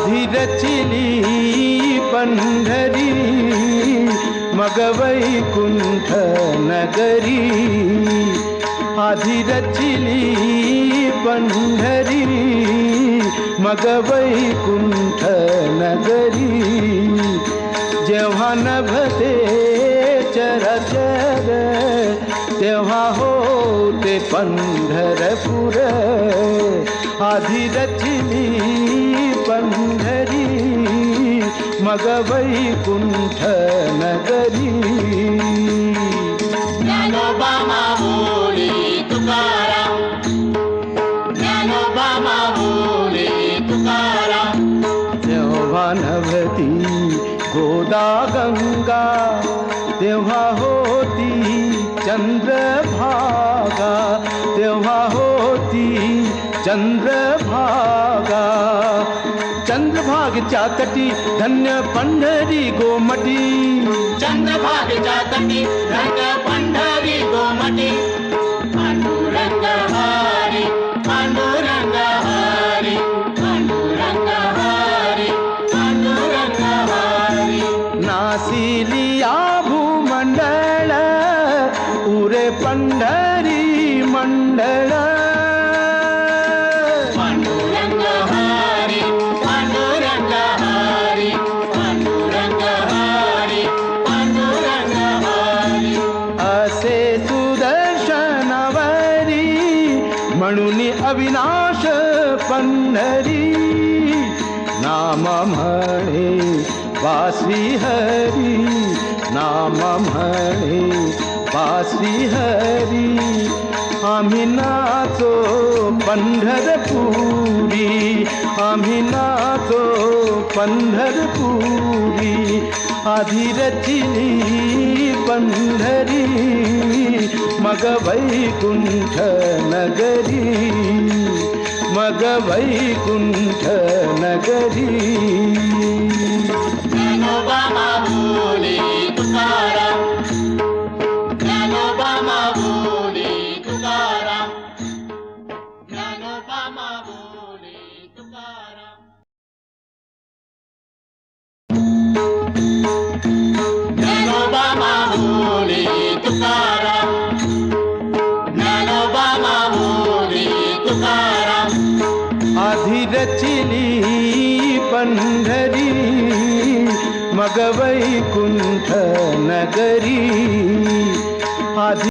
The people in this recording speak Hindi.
आधी रचिली पंढरी मगवई कुंठ नगरी आधी रचिली पंडरी मगवई कुंठ नगरी जेव्हा नभते चरचर हो ते पंढरपुर। आधी रचिली मग वैकुंठ नगरी नभती गोदा गंगा। तेव्हा होती चंद्रभागा। तेव्हा होती चंद्रभागा। चंद्रभागच्या तटी धन्य पंढरी गोमटी चंद्रभाग तटी रंग पंढरी गोमटी पांडुरंग हरी पांडुरंग हरी पांडुरंग हरी पांडुरंग हरी। नासिलिया भूमंडळ उरे पंढरी मंडळ म्हणून अविनाश पंढरी नाम म्हणे वासी हरी, नाम म्हणे वासी हरी। आम्ही नाचो पंढरपुरी, आम्ही नाचो पंढरपुरी, आधी रचिली पंढरी। மகவைகுண்ட நகரி மகவைகுண்ட நகரி Bye. आधी रचिली पंढरी मगवई कुंठ नगरी आधी